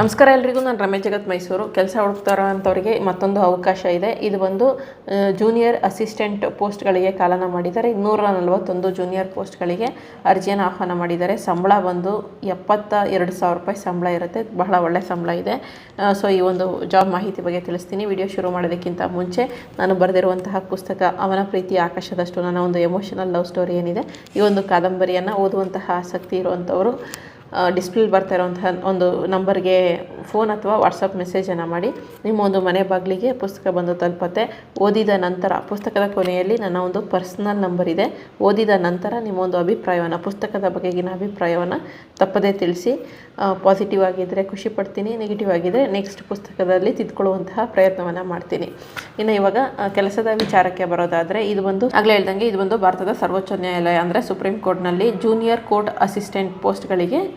ನಮಸ್ಕಾರ ಎಲ್ರಿಗೂ, ನಾನು ರಮೇಶ್ ಜಗತ್ ಮೈಸೂರು. ಕೆಲಸ ಹುಡುಕ್ತಾ ಇರೋವಂಥವ್ರಿಗೆ ಮತ್ತೊಂದು ಅವಕಾಶ ಇದೆ. ಇದು ಬಂದು ಜೂನಿಯರ್ ಅಸಿಸ್ಟೆಂಟ್ ಪೋಸ್ಟ್ಗಳಿಗೆ ಕಾಲನ ಮಾಡಿದ್ದಾರೆ. ಇನ್ನೂರ ನಲವತ್ತೊಂದು ಜೂನಿಯರ್ ಪೋಸ್ಟ್ಗಳಿಗೆ ಅರ್ಜಿಯನ್ನು ಆಹ್ವಾನ ಮಾಡಿದ್ದಾರೆ. ಸಂಬಳ ಬಂದು ಎಪ್ಪತ್ತ ಎರಡು ಸಾವಿರ ರೂಪಾಯಿ ಸಂಬಳ ಇರುತ್ತೆ. ಬಹಳ ಒಳ್ಳೆಯ ಸಂಬಳ ಇದೆ. ಸೊ ಈ ಒಂದು ಜಾಬ್ ಮಾಹಿತಿ ಬಗ್ಗೆ ತಿಳಿಸ್ತೀನಿ. ವಿಡಿಯೋ ಶುರು ಮಾಡೋದಕ್ಕಿಂತ ಮುಂಚೆ ನಾನು ಬರೆದಿರುವಂತಹ ಪುಸ್ತಕ ಅವನ ಪ್ರೀತಿ ಆಕಾಶದಷ್ಟು, ನನ್ನ ಒಂದು ಎಮೋಷನಲ್ ಲವ್ ಸ್ಟೋರಿ ಏನಿದೆ. ಈ ಒಂದು ಕಾದಂಬರಿಯನ್ನು ಓದುವಂತಹ ಆಸಕ್ತಿ ಇರುವಂಥವರು ಡಿಸ್ಪ್ಲೇ ಬರ್ತಾ ಇರೋಂತಹ ಒಂದು ನಂಬರ್ಗೆ ಫೋನ್ ಅಥವಾ ವಾಟ್ಸಪ್ ಮೆಸೇಜನ್ನು ಮಾಡಿ. ನಿಮ್ಮ ಒಂದು ಮನೆ ಬಾಗಿಲಿಗೆ ಪುಸ್ತಕ ಬಂದು ತಲುಪತ್ತೆ. ಓದಿದ ನಂತರ, ಪುಸ್ತಕದ ಕೊನೆಯಲ್ಲಿ ನನ್ನ ಒಂದು ಪರ್ಸ್ನಲ್ ನಂಬರ್ ಇದೆ. ಓದಿದ ನಂತರ ನಿಮ್ಮ ಒಂದು ಅಭಿಪ್ರಾಯವನ್ನು, ಪುಸ್ತಕದ ಬಗೆಗಿನ ಅಭಿಪ್ರಾಯವನ್ನು ತಪ್ಪದೇ ತಿಳಿಸಿ. ಪಾಸಿಟಿವ್ ಆಗಿದ್ದರೆ ಖುಷಿ ಪಡ್ತೀನಿ ನೆಗೆಟಿವ್ ಆಗಿದ್ದರೆ ನೆಕ್ಸ್ಟ್ ಪುಸ್ತಕದಲ್ಲಿ ತಿದ್ಕೊಳ್ಳುವಂತಹ ಪ್ರಯತ್ನವನ್ನು ಮಾಡ್ತೀನಿ. ಇನ್ನು ಇವಾಗ ಕೆಲಸದ ವಿಚಾರಕ್ಕೆ ಬರೋದಾದರೆ, ಇದು ಬಂದು ಆಗಲೇ ಹೇಳ್ದಂಗೆ ಇದು ಬಂದು ಭಾರತದ ಸರ್ವೋಚ್ಚ ನ್ಯಾಯಾಲಯ ಅಂದರೆ ಸುಪ್ರೀಂ ಕೋರ್ಟ್ನಲ್ಲಿ ಜೂನಿಯರ್ ಕೋರ್ಟ್ ಅಸಿಸ್ಟೆಂಟ್ ಪೋಸ್ಟ್ಗಳಿಗೆ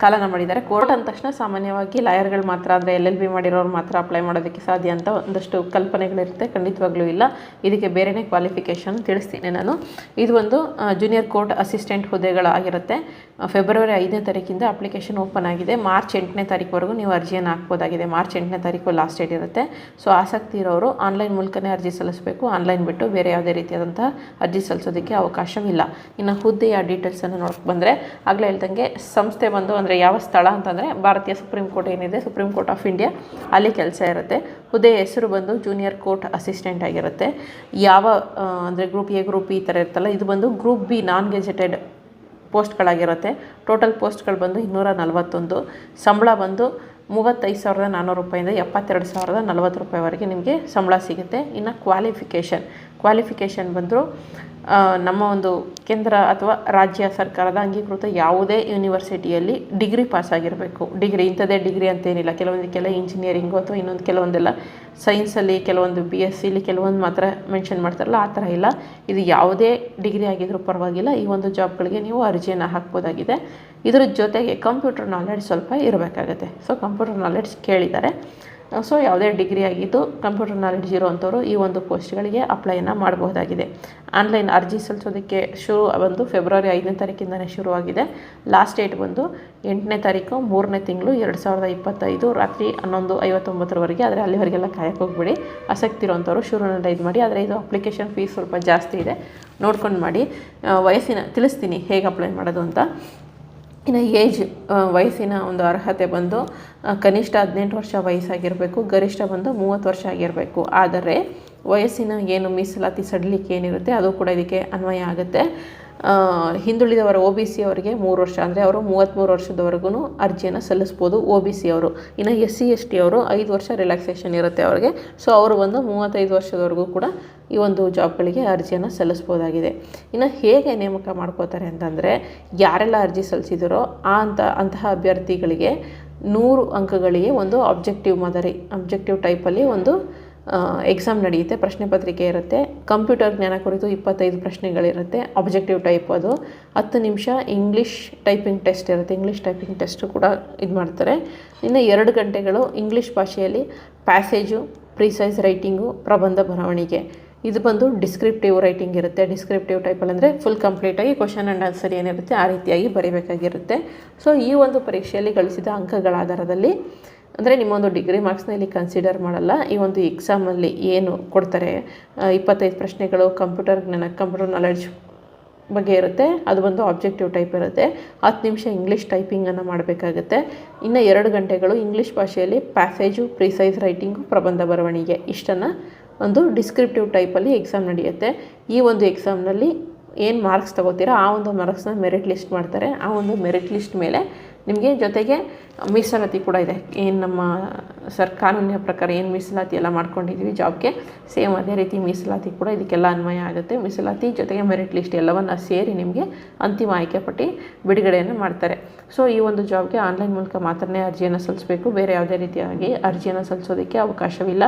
ಕಾಲನ ಮಾಡಿದ್ದಾರೆ. ಕೋರ್ಟ್ ಅಂದ ತಕ್ಷಣ ಸಾಮಾನ್ಯವಾಗಿ ಲಾಯರ್ಗಳು ಮಾತ್ರ ಅಂದರೆ ಎಲ್ ಎಲ್ ಬಿ ಮಾಡಿರೋರು ಮಾತ್ರ ಅಪ್ಲೈ ಮಾಡೋದಕ್ಕೆ ಸಾಧ್ಯ ಅಂತ ಒಂದಷ್ಟು ಕಲ್ಪನೆಗಳಿರುತ್ತೆ. ಖಂಡಿತವಾಗ್ಲೂ ಇಲ್ಲ. ಇದಕ್ಕೆ ಬೇರೆಯೇ ಕ್ವಾಲಿಫಿಕೇಷನ್ ತಿಳಿಸ್ತೀನಿ ನಾನು. ಇದು ಒಂದು ಜೂನಿಯರ್ ಕೋರ್ಟ್ ಅಸಿಸ್ಟೆಂಟ್ ಹುದ್ದೆಗಳಾಗಿರುತ್ತೆ. ಫೆಬ್ರವರಿ ಐದನೇ ತಾರೀಕಿಂದ ಅಪ್ಲಿಕೇಶನ್ ಓಪನ್ ಆಗಿದೆ. ಮಾರ್ಚ್ ಎಂಟನೇ ತಾರೀಕುವರೆಗೂ ನೀವು ಅರ್ಜಿಯನ್ನು ಹಾಕ್ಬೋದಾಗಿದೆ. ಮಾರ್ಚ್ ಎಂಟನೇ ತಾರೀಕು ಲಾಸ್ಟ್ ಡೇಟ್ ಇರುತ್ತೆ. ಸೊ, ಆಸಕ್ತಿ ಇರೋರು ಆನ್ಲೈನ್ ಮೂಲಕನೇ ಅರ್ಜಿ ಸಲ್ಲಿಸಬೇಕು. ಆನ್ಲೈನ್ ಬಿಟ್ಟು ಬೇರೆ ಯಾವುದೇ ರೀತಿಯಾದಂಥ ಅರ್ಜಿ ಸಲ್ಲಿಸೋದಕ್ಕೆ ಅವಕಾಶವಿಲ್ಲ. ಇನ್ನು ಹುದ್ದೆಯ ಡೀಟೇಲ್ಸನ್ನು ನೋಡಕ್ಕೆ ಬಂದರೆ ಆಗಲೇ ಹೇಳ್ದಂಗೆ ಸಂಸ್ಥೆ ಬಂದು ಅಂದರೆ ಯಾವ ಸ್ಥಳ ಅಂತಂದರೆ ಭಾರತೀಯ ಸುಪ್ರೀಂ ಕೋರ್ಟ್ ಏನಿದೆ ಸುಪ್ರೀಂ ಕೋರ್ಟ್ ಆಫ್ ಇಂಡಿಯಾ ಅಲ್ಲಿ ಕೆಲಸ ಇರುತ್ತೆ. ಹುದ್ದೆಯ ಹೆಸರು ಬಂದು ಜೂನಿಯರ್ ಕೋರ್ಟ್ ಅಸಿಸ್ಟೆಂಟ್ ಆಗಿರುತ್ತೆ. ಯಾವ ಅಂದರೆ ಗ್ರೂಪ್ ಎ ಗ್ರೂಪ್ ಈ ಥರ ಇರುತ್ತಲ್ಲ, ಇದು ಬಂದು ಗ್ರೂಪ್ ಬಿ ನಾನ್ ಗೆಜೆಟೆಡ್ ಪೋಸ್ಟ್ಗಳಾಗಿರುತ್ತೆ ಟೋಟಲ್ ಪೋಸ್ಟ್ಗಳು ಬಂದು ಇನ್ನೂರ ನಲವತ್ತೊಂದು. ಸಂಬಳ ಬಂದು ಮೂವತ್ತೈದು ಸಾವಿರದ ನಾನ್ನೂರು ರೂಪಾಯಿಂದ ಎಪ್ಪತ್ತೆರಡು ಸಾವಿರದ ನಲವತ್ತು ರೂಪಾಯಿವರೆಗೆ ನಿಮಗೆ ಸಂಬಳ ಸಿಗುತ್ತೆ. ಇನ್ನು ಕ್ವಾಲಿಫಿಕೇಷನ್ ಕ್ವಾಲಿಫಿಕೇಷನ್ ಬಂದರೂ ನಮ್ಮ ಒಂದು ಕೇಂದ್ರ ಅಥವಾ ರಾಜ್ಯ ಸರ್ಕಾರದ ಅಂಗೀಕೃತ ಯಾವುದೇ ಯೂನಿವರ್ಸಿಟಿಯಲ್ಲಿ ಡಿಗ್ರಿ ಪಾಸ್ ಆಗಿರಬೇಕು. ಡಿಗ್ರಿ ಇಂಥದ್ದೇ ಡಿಗ್ರಿ ಅಂತೇನಿಲ್ಲ. ಕೆಲವೊಂದಕ್ಕೆಲ್ಲ ಇಂಜಿನಿಯರಿಂಗು ಅಥವಾ ಇನ್ನೊಂದು ಕೆಲವೊಂದೆಲ್ಲ ಸೈನ್ಸಲ್ಲಿ ಕೆಲವೊಂದು ಬಿ ಎಸ್ ಸಿಲಿ ಕೆಲವೊಂದು ಮಾತ್ರ ಮೆನ್ಷನ್ ಮಾಡ್ತಾರಲ್ಲ, ಆ ಥರ ಇಲ್ಲ. ಇದು ಯಾವುದೇ ಡಿಗ್ರಿ ಆಗಿದ್ರೂ ಪರವಾಗಿಲ್ಲ. ಈ ಒಂದು ಜಾಬ್ಗಳಿಗೆ ನೀವು ಅರ್ಜಿಯನ್ನು ಹಾಕ್ಬೋದಾಗಿದೆ. ಇದರ ಜೊತೆಗೆ ಕಂಪ್ಯೂಟರ್ ನಾಲೆಡ್ಜ್ ಸ್ವಲ್ಪ ಇರಬೇಕಾಗತ್ತೆ. ಸೊ ಕಂಪ್ಯೂಟರ್ ನಾಲೆಡ್ಜ್ ಕೇಳಿದ್ದಾರೆ. ಸೊ ಯಾವುದೇ ಡಿಗ್ರಿ ಆಗಿದ್ದು ಕಂಪ್ಯೂಟರ್ ನಾಲೆಡ್ಜ್ ಇರುವಂಥವರು ಈ ಒಂದು ಪೋಸ್ಟ್ಗಳಿಗೆ ಅಪ್ಲೈನ ಮಾಡಬಹುದಾಗಿದೆ. ಆನ್ಲೈನ್ ಅರ್ಜಿ ಸಲ್ಲಿಸೋದಕ್ಕೆ ಶುರು ಬಂದು ಫೆಬ್ರವರಿ ಐದನೇ ತಾರೀಕಿಂದನೇ ಶುರುವಾಗಿದೆ. ಲಾಸ್ಟ್ ಡೇಟ್ ಬಂದು ಎಂಟನೇ ತಾರೀಕು ಮೂರನೇ ತಿಂಗಳು ಎರಡು ಸಾವಿರದ ಇಪ್ಪತ್ತೈದು ರಾತ್ರಿ ಹನ್ನೊಂದು ಐವತ್ತೊಂಬತ್ತರವರೆಗೆ. ಆದರೆ ಅಲ್ಲಿವರೆಗೆಲ್ಲ ಕಾಯಕ್ಕೆ ಹೋಗ್ಬೇಡಿ. ಆಸಕ್ತಿ ಇರೋವಂಥವ್ರು ಶುರುವಿನಲ್ಲಿ ಇದು ಮಾಡಿ. ಆದರೆ ಇದು ಅಪ್ಲಿಕೇಶನ್ ಫೀಸ್ ಸ್ವಲ್ಪ ಜಾಸ್ತಿ ಇದೆ. ನೋಡ್ಕೊಂಡು ಮಾಡಿ. ಆ, ವಯಸ್ಸಿನ ತಿಳಿಸ್ತೀನಿ ಹೇಗೆ ಅಪ್ಲೈ ಮಾಡೋದು ಅಂತ. ಇನ್ನು ಏಜ್ ವಯಸ್ಸಿನ ಒಂದು ಅರ್ಹತೆ ಬಂದು ಕನಿಷ್ಠ ಹದಿನೆಂಟು ವರ್ಷ ವಯಸ್ಸಾಗಿರಬೇಕು, ಗರಿಷ್ಠ ಬಂದು ಮೂವತ್ತು ವರ್ಷ ಆಗಿರಬೇಕು. ಆದರೆ, ವಯಸ್ಸಿನ ಏನು ಮೀಸಲಾತಿ ಸಡಿಲಿಕೆ ಏನಿರುತ್ತೆ, ಅದು ಕೂಡ ಇದಕ್ಕೆ ಅನ್ವಯ ಆಗುತ್ತೆ. ಹಿಂದುಳಿದವರ ಒ ಬಿ ಸಿ ಅವರಿಗೆ ಮೂರು ವರ್ಷ, ಅಂದರೆ ಅವರು ಮೂವತ್ತ್ಮೂರು ವರ್ಷದವರೆಗೂ ಅರ್ಜಿಯನ್ನು ಸಲ್ಲಿಸ್ಬೋದು ಒ ಬಿ ಸಿ ಅವರು. ಇನ್ನು ಎಸ್ ಸಿ ಎಸ್ ಟಿ ಅವರು ಐದು ವರ್ಷ ರಿಲ್ಯಾಕ್ಸೇಷನ್ ಇರುತ್ತೆ ಅವರಿಗೆ. ಸೊ ಅವರು ಬಂದು ಮೂವತ್ತೈದು ವರ್ಷದವರೆಗೂ ಕೂಡ ಈ ಒಂದು ಜಾಬ್ಗಳಿಗೆ ಅರ್ಜಿಯನ್ನು ಸಲ್ಲಿಸ್ಬೋದಾಗಿದೆ. ಇನ್ನು ಹೇಗೆ ನೇಮಕ ಮಾಡ್ಕೋತಾರೆ ಅಂತಂದರೆ, ಯಾರೆಲ್ಲ ಅರ್ಜಿ ಸಲ್ಲಿಸಿದರೋ ಆ ಅಂತ, ಅಂತಹ ಅಭ್ಯರ್ಥಿಗಳಿಗೆ ನೂರು ಅಂಕಗಳಿಗೆ ಒಂದು ಆಬ್ಜೆಕ್ಟಿವ್ ಮಾದರಿ ಆಬ್ಜೆಕ್ಟಿವ್ ಟೈಪಲ್ಲಿ ಒಂದು ಎಕ್ಸಾಮ್ ನಡೆಯುತ್ತೆ, ಪ್ರಶ್ನೆ ಪತ್ರಿಕೆ ಇರುತ್ತೆ ಕಂಪ್ಯೂಟರ್ ಜ್ಞಾನ ಕುರಿತು ಇಪ್ಪತ್ತೈದು ಪ್ರಶ್ನೆಗಳಿರುತ್ತೆ ಆಬ್ಜೆಕ್ಟಿವ್ ಟೈಪ್ ಅದು. ಹತ್ತು ನಿಮಿಷ ಇಂಗ್ಲೀಷ್ ಟೈಪಿಂಗ್ ಟೆಸ್ಟ್ ಇರುತ್ತೆ ಇಂಗ್ಲೀಷ್ ಟೈಪಿಂಗ್ ಟೆಸ್ಟು ಕೂಡ ಇದು ಮಾಡ್ತಾರೆ. ಇನ್ನು ಎರಡು ಗಂಟೆಗಳು ಇಂಗ್ಲೀಷ್ ಭಾಷೆಯಲ್ಲಿ ಪ್ಯಾಸೇಜು ಪ್ರಿಸೈಸ್ ರೈಟಿಂಗು ಪ್ರಬಂಧ ಬರವಣಿಗೆ. ಇದು ಬಂದು ಡಿಸ್ಕ್ರಿಪ್ಟಿವ್ ರೈಟಿಂಗ್ ಇರುತ್ತೆ. ಡಿಸ್ಕ್ರಿಪ್ಟಿವ್ ಟೈಪಲ್ಲಿ ಅಂದರೆ ಫುಲ್ ಕಂಪ್ಲೀಟಾಗಿ ಕ್ವಶನ್ ಆ್ಯಂಡ್ ಆನ್ಸರ್ ಏನಿರುತ್ತೆ, ಆ ರೀತಿಯಾಗಿ ಬರೀಬೇಕಾಗಿರುತ್ತೆ. ಸೊ ಈ ಒಂದು ಪರೀಕ್ಷೆಯಲ್ಲಿ ಗಳಿಸಿದ ಅಂಕಗಳ ಆಧಾರದಲ್ಲಿ ಅಂದರೆ ನಿಮ್ಮೊಂದು ಡಿಗ್ರಿ ಮಾರ್ಕ್ಸ್ನ ಇಲ್ಲಿ ಕನ್ಸಿಡರ್ ಮಾಡಲ್ಲ. ಈ ಒಂದು ಎಕ್ಸಾಮಲ್ಲಿ ಏನು ಕೊಡ್ತಾರೆ? ಇಪ್ಪತ್ತೈದು ಪ್ರಶ್ನೆಗಳು ಕಂಪ್ಯೂಟರ್ ಜ್ಞಾನ ಕಂಪ್ಯೂಟರ್ ನಾಲೆಡ್ಜ್ ಬಗ್ಗೆ ಇರುತ್ತೆ. ಅದು ಬಂದು ಆಬ್ಜೆಕ್ಟಿವ್ ಟೈಪ್ ಇರುತ್ತೆ. ಹತ್ತು ನಿಮಿಷ ಇಂಗ್ಲೀಷ್ ಟೈಪಿಂಗನ್ನು ಮಾಡಬೇಕಾಗುತ್ತೆ. ಇನ್ನು ಎರಡು ಗಂಟೆಗಳು ಇಂಗ್ಲೀಷ್ ಭಾಷೆಯಲ್ಲಿ ಪ್ಯಾಸೇಜು ಪ್ರಿಸೈಸ್ ರೈಟಿಂಗು ಪ್ರಬಂಧ ಬರವಣಿಗೆ ಇಷ್ಟನ್ನು ಒಂದು ಡಿಸ್ಕ್ರಿಪ್ಟಿವ್ ಟೈಪಲ್ಲಿ ಎಕ್ಸಾಮ್ ನಡೆಯುತ್ತೆ. ಈ ಒಂದು ಎಕ್ಸಾಮ್ನಲ್ಲಿ ಏನು ಮಾರ್ಕ್ಸ್ ತಗೋತೀರಾ, ಆ ಒಂದು ಮಾರ್ಕ್ಸ್ನ ಮೆರಿಟ್ ಲಿಸ್ಟ್ ಮಾಡ್ತಾರೆ. ಆ ಒಂದು ಮೆರಿಟ್ ಲಿಸ್ಟ್ ಮೇಲೆ ನಿಮಗೆ ಜೊತೆಗೆ ಮೀಸಲಾತಿ ಕೂಡ ಇದೆ. ಏನು ನಮ್ಮ ಸರ್ ಕಾನೂನಿನ ಪ್ರಕಾರ ಏನು ಮೀಸಲಾತಿ ಎಲ್ಲ ಮಾಡ್ಕೊಂಡಿದ್ದೀವಿ ಜಾಬ್ಗೆ ಸೇಮ್ ಅದೇ ರೀತಿ ಮೀಸಲಾತಿ ಕೂಡ ಇದಕ್ಕೆಲ್ಲ ಅನ್ವಯ ಆಗುತ್ತೆ. ಮೀಸಲಾತಿ ಜೊತೆಗೆ ಮೆರಿಟ್ ಲಿಸ್ಟ್ ಎಲ್ಲವನ್ನು ಸೇರಿ ನಿಮಗೆ ಅಂತಿಮ ಆಯ್ಕೆ ಪಟ್ಟಿ ಬಿಡುಗಡೆಯನ್ನು ಮಾಡ್ತಾರೆ. ಸೊ ಈ ಒಂದು ಜಾಬ್ಗೆ ಆನ್ಲೈನ್ ಮೂಲಕ ಮಾತ್ರನೇ ಅರ್ಜಿಯನ್ನು ಸಲ್ಲಿಸಬೇಕು. ಬೇರೆ ಯಾವುದೇ ರೀತಿಯಾಗಿ ಅರ್ಜಿಯನ್ನು ಸಲ್ಲಿಸೋದಕ್ಕೆ ಅವಕಾಶವಿಲ್ಲ.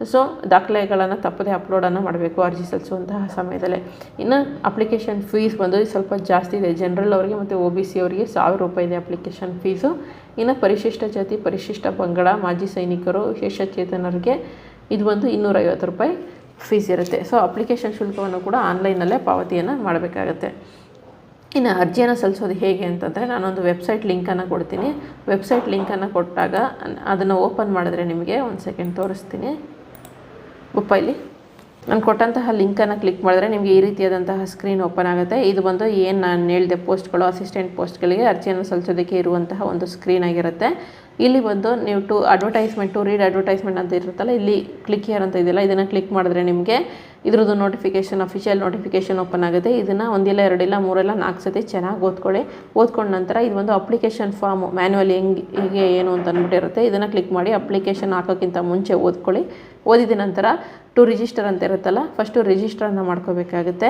ಸೊ ದಾಖಲೆಗಳನ್ನು ತಪ್ಪದೆ ಅಪ್ಲೋಡನ್ನು ಮಾಡಬೇಕು, ಅರ್ಜಿ ಸಲ್ಲಿಸುವಂತಹ ಸಮಯದಲ್ಲೇ. ಇನ್ನು ಅಪ್ಲಿಕೇಶನ್ ಫೀಸ್ ಬಂದು ಸ್ವಲ್ಪ ಜಾಸ್ತಿ ಇದೆ. ಜನರಲ್ ಅವರಿಗೆ ಮತ್ತು ಒ ಬಿ ಸಿ ಅವರಿಗೆ ಸಾವಿರ ರೂಪಾಯಿ ಇದೆ ಅಪ್ಲಿಕೇಶನ್ ಫೀಸು ಇನ್ನು ಪರಿಶಿಷ್ಟ ಜಾತಿ, ಪರಿಶಿಷ್ಟ ಪಂಗಡ, ಮಾಜಿ ಸೈನಿಕರು, ವಿಶೇಷಚೇತನರಿಗೆ ಇದು ಬಂದು ಇನ್ನೂರೈವತ್ತು ರೂಪಾಯಿ ಫೀಸ್ ಇರುತ್ತೆ. ಸೊ ಅಪ್ಲಿಕೇಶನ್ ಶುಲ್ಕವನ್ನು ಕೂಡ ಆನ್ಲೈನಲ್ಲೇ ಪಾವತಿಯನ್ನು ಮಾಡಬೇಕಾಗತ್ತೆ. ಇನ್ನು ಅರ್ಜಿಯನ್ನು ಸಲ್ಲಿಸೋದು ಹೇಗೆ ಅಂತಂದರೆ, ನಾನೊಂದು ವೆಬ್ಸೈಟ್ ಲಿಂಕನ್ನು ಕೊಡ್ತೀನಿ. ವೆಬ್ಸೈಟ್ ಲಿಂಕನ್ನು ಕೊಟ್ಟಾಗ ಅದನ್ನು ಓಪನ್ ಮಾಡಿದ್ರೆ ನಿಮಗೆ ಒಂದು ಸೆಕೆಂಡ್ ತೋರಿಸ್ತೀನಿ. ಉಪ್ಪ ಇಲ್ಲಿ. ನಾನು ಕೊಟ್ಟಂತಹ ಲಿಂಕನ್ನು ಕ್ಲಿಕ್ ಮಾಡಿದ್ರೆ ನಿಮಗೆ ಈ ರೀತಿಯಾದಂತಹ ಸ್ಕ್ರೀನ್ ಓಪನ್ ಆಗುತ್ತೆ. ಇದು ಬಂದು ಏನು ನಾನು ಹೇಳಿದೆ, ಪೋಸ್ಟ್ಗಳು, ಅಸಿಸ್ಟೆಂಟ್ ಪೋಸ್ಟ್ಗಳಿಗೆ ಅರ್ಜಿಯನ್ನು ಸಲ್ಲಿಸೋದಕ್ಕೆ ಇರುವಂತಹ ಒಂದು ಸ್ಕ್ರೀನ್ ಆಗಿರುತ್ತೆ. ಇಲ್ಲಿ ಬಂದು ನೀವು to advertisement, to read advertisement ಅಂತ ಇರುತ್ತಲ್ಲ, ಇಲ್ಲಿ ಕ್ಲಿಕ್ ಹಿಯರ್ ಅಂತ ಇದೆಯಲ್ಲ, ಇದನ್ನು ಕ್ಲಿಕ್ ಮಾಡಿದ್ರೆ ನಿಮಗೆ ಇದ್ರದ್ದು ನೋಟಿಫಿಕೇಷನ್, ಅಫಿಷಿಯಲ್ ನೋಟಿಫಿಕೇಷನ್ ಓಪನ್ ಆಗುತ್ತೆ. ಇದನ್ನು ಒಂದಿಲ್ಲ, ಎರಡಿಲ್ಲ, ಮೂರೆಲ್ಲ, ನಾಲ್ಕು ಸತಿ ಚೆನ್ನಾಗಿ ಓದ್ಕೊಳ್ಳಿ. ಓದ್ಕೊಂಡ ನಂತರ ಇದು ಒಂದು ಅಪ್ಲಿಕೇಶನ್ ಫಾರ್ಮ್, ಮ್ಯಾನ್ಯುವಲ್ ಹೆಂಗೆ, ಹೀಗೆ, ಏನು ಅಂತ ಅಂದ್ಬಿಟ್ಟಿರುತ್ತೆ. ಇದನ್ನು ಕ್ಲಿಕ್ ಮಾಡಿ ಅಪ್ಲಿಕೇಶನ್ ಹಾಕೋಕ್ಕಿಂತ ಮುಂಚೆ ಓದ್ಕೊಳ್ಳಿ. ಓದಿದ ನಂತರ ಟು ರಿಜಿಸ್ಟರ್ ಅಂತ ಇರುತ್ತಲ್ಲ ಫಸ್ಟು ರಿಜಿಸ್ಟರನ್ನು ಮಾಡ್ಕೋಬೇಕಾಗುತ್ತೆ.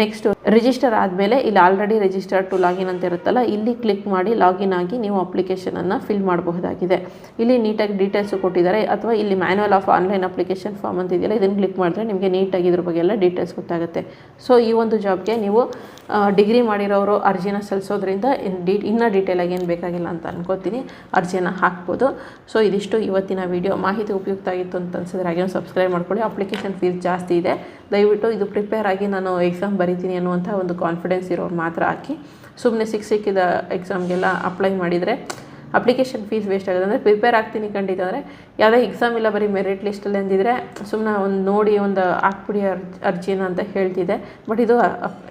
ನೆಕ್ಸ್ಟು ರಿಜಿಸ್ಟರ್ ಆದಮೇಲೆ ಇಲ್ಲಿ ಆಲ್ರೆಡಿ ರಿಜಿಸ್ಟರ್ ಟು ಲಾಗಿನ್ ಅಂತ ಇರುತ್ತಲ್ಲ, ಇಲ್ಲಿ ಕ್ಲಿಕ್ ಮಾಡಿ ಲಾಗಿನ್ ಆಗಿ ನೀವು ಅಪ್ಲಿಕೇಶನನ್ನು ಫಿಲ್ ಮಾಡಬಹುದಾಗಿದೆ. ಇಲ್ಲಿ ನೀಟಾಗಿ ಡೀಟೇಲ್ಸು ಕೊಟ್ಟಿದ್ದಾರೆ, ಅಥವಾ ಇಲ್ಲಿ manual of online application form ಅಂತ ಇದೆಯಲ್ಲ, ಇದನ್ನು ಕ್ಲಿಕ್ ಮಾಡಿದ್ರೆ ನಿಮಗೆ ನೀಟಾಗಿ ಇದ್ರ ಬಗ್ಗೆ ಎಲ್ಲ ಡೀಟೇಲ್ಸ್ ಗೊತ್ತಾಗುತ್ತೆ. ಸೊ ಈ ಒಂದು ಜಾಬ್ಗೆ ನೀವು ಡಿಗ್ರಿ ಮಾಡಿರೋರು ಅರ್ಜಿನ ಸಲ್ಲಿಸೋದ್ರಿಂದ ಇನ್ನೂ ಡೀಟೇಲಾಗಿ ಏನು ಬೇಕಾಗಿಲ್ಲ ಅಂತ ಅನ್ಕೋತೀನಿ. ಅರ್ಜಿಯನ್ನು ಹಾಕ್ಬೋದು. ಸೊ ಇದಿಷ್ಟು ಇವತ್ತಿನ ವಿಡಿಯೋ ಮಾಹಿತಿ ಉಪಯುಕ್ತ ಆಗಿತ್ತು ಅಂತ ಅನ್ಸಿದ್ರೆ ಹಾಗೆ ಸಬ್ಸ್ಕ್ರೈಬ್ ಮಾಡ್ಕೊಳ್ಳಿ. ಅಪ್ಲಿಕೇಶನ್ ಫೀಸ್ ಜಾಸ್ತಿ ಇದೆ. ದಯವಿಟ್ಟು ಇದು ಪ್ರಿಪೇರ್ ಆಗಿ ನಾನು ಎಕ್ಸಾಮ್ ಬರಿತೀನಿ ಅನ್ನುವಂಥ ಒಂದು ಕಾನ್ಫಿಡೆನ್ಸ್ ಇರೋರು ಮಾತ್ರ ಹಾಕಿ. ಸುಮ್ಮನೆ ಸಿಕ್ಕ ಸಿಕ್ಕಿದ ಎಕ್ಸಾಮ್ಗೆಲ್ಲ ಅಪ್ಲೈ ಮಾಡಿದರೆ ಅಪ್ಲಿಕೇಶನ್ ಫೀಸ್ ವೇಸ್ಟ್ ಆಗುತ್ತೆ ಅಂದರೆ ಪ್ರಿಪೇರ್ ಆಗ್ತೀನಿ ಖಂಡಿತ ಅಂದರೆ ಯಾವುದೇ ಎಕ್ಸಾಮ್ ಇಲ್ಲ ಬರೀ ಮೆರಿಟ್ ಲಿಸ್ಟಲ್ಲಿ ಅಂದಿದ್ರೆ ಸುಮ್ಮನೆ ಒಂದು ನೋಡಿ ಒಂದು ಹಾಕ್ಬಿಡಿ ಅರ್ಜಿ ಅರ್ಜಿನ ಅಂತ ಹೇಳ್ತಿದ್ದೆ. ಬಟ್ ಇದು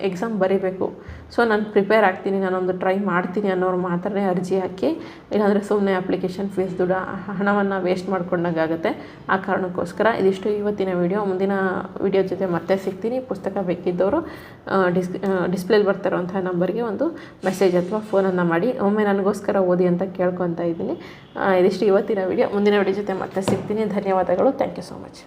ಎಕ್ಸಾಮ್ ಬರೀಬೇಕು. ಸೊ ನಾನು ಪ್ರಿಪೇರ್ ಆಗ್ತೀನಿ, ನಾನೊಂದು ಟ್ರೈ ಮಾಡ್ತೀನಿ ಅನ್ನೋರು ಮಾತ್ರ ಅರ್ಜಿ ಹಾಕಿ. ಇಲ್ಲಾಂದರೆ ಸುಮ್ಮನೆ ಅಪ್ಲಿಕೇಶನ್ ಫೀಸ್ ದುಡ್ಡು ಹಣವನ್ನು ವೇಸ್ಟ್ ಮಾಡ್ಕೊಂಡಾಗುತ್ತೆ ಆ ಕಾರಣಕ್ಕೋಸ್ಕರ ಇದಿಷ್ಟು ಇವತ್ತಿನ ವಿಡಿಯೋ ಮುಂದಿನ ವಿಡಿಯೋ ಜೊತೆ ಮತ್ತೆ ಸಿಗ್ತೀನಿ. ಪುಸ್ತಕ ಬೇಕಿದ್ದವರು ಡಿಸ್ ಡಿಸ್ಪ್ಲೇಲಿ ಬರ್ತಿರೋಂಥ ನಂಬರ್ಗೆ ಒಂದು ಮೆಸೇಜ್ ಅಥವಾ ಫೋನನ್ನು ಮಾಡಿ. ಒಮ್ಮೆ ನನಗೋಸ್ಕರ ಓದಿ ಅಂತ ಕೇಳ್ಕೊತಾ ಇದ್ದೀನಿ. ಇದಿಷ್ಟು ಇವತ್ತಿನ ವಿಡಿಯೋ. ಮುಂದಿನ ವಿಡಿಯೋ ಜೊತೆ ಮತ್ತೆ ಸಿಗ್ತೀನಿ. ಧನ್ಯವಾದಗಳು. Thank you so much